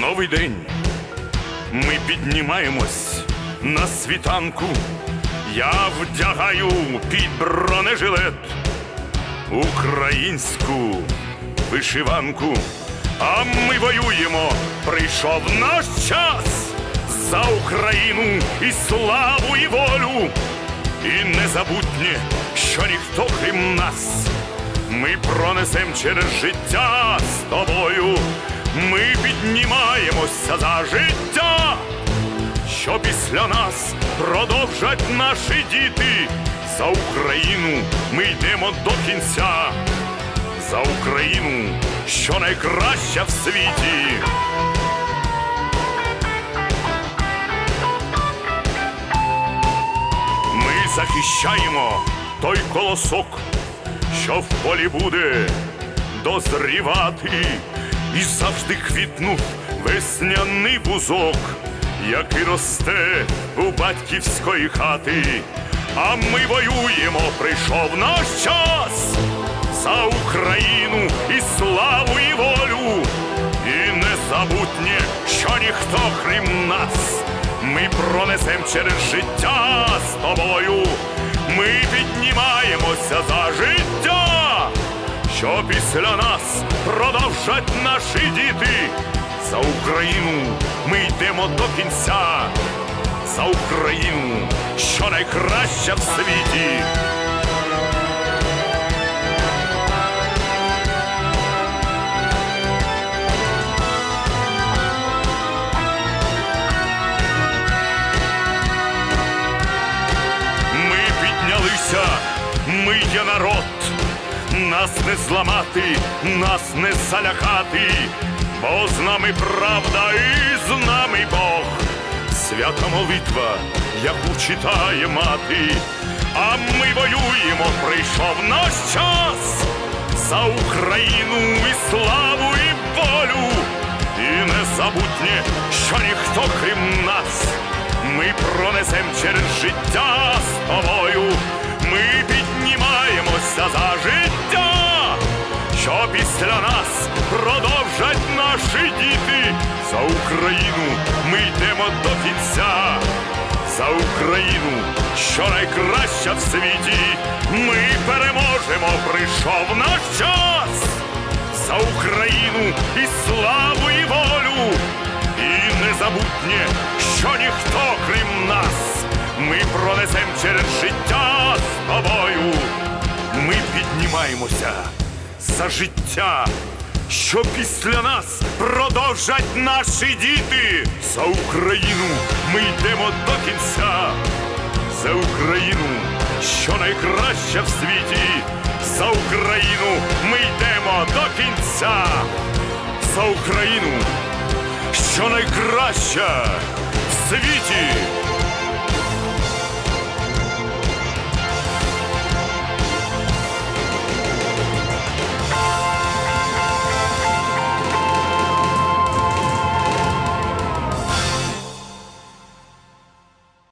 новий день. Ми піднімаємось на світанку. Я вдягаю під бронежилет українську вишиванку. А ми воюємо. Прийшов наш час за Україну і славу, і волю. І незабутнє, що ніхто крім нас. Ми пронесем через життя з тобою. Ми піднімаємося за життя, що після нас продовжать наші діти. За Україну ми йдемо до кінця. За Україну, що найкраща в світі. Ми захищаємо той колосок, що в полі буде дозрівати, і завжди квітнув весняний бузок, який росте у батьківської хати. А ми воюємо, прийшов наш час за Україну і славу, і волю. І незабутнє, що ніхто крім нас. Ми пронесем через життя з тобою. Ми піднімаємося за життя, що після нас продовжать наші діти. За Україну ми йдемо до кінця. За Україну, що найкраща в світі. Ми піднялися, ми є народ, нас не зламати, нас не залякати, бо з нами правда і з нами Бог. Свята молитва, яку читає мати, а ми воюємо, прийшов наш час за Україну і славу, і волю, і незабутнє, що ніхто крім нас. Ми пронесем через життя з тобою. Ми піднімаємося за життя, після нас продовжать наші діти. За Україну ми йдемо до кінця. За Україну, що найкраща в світі. Ми переможемо, прийшов наш час. За Україну і славу, і волю. І незабутнє, що ніхто крім нас, ми пронесем через життя з тобою. Ми піднімаємося за життя, що після нас продовжать наші діти. За Україну ми йдемо до кінця. За Україну, що найкраща в світі. За Україну ми йдемо до кінця. За Україну що найкраща в світі.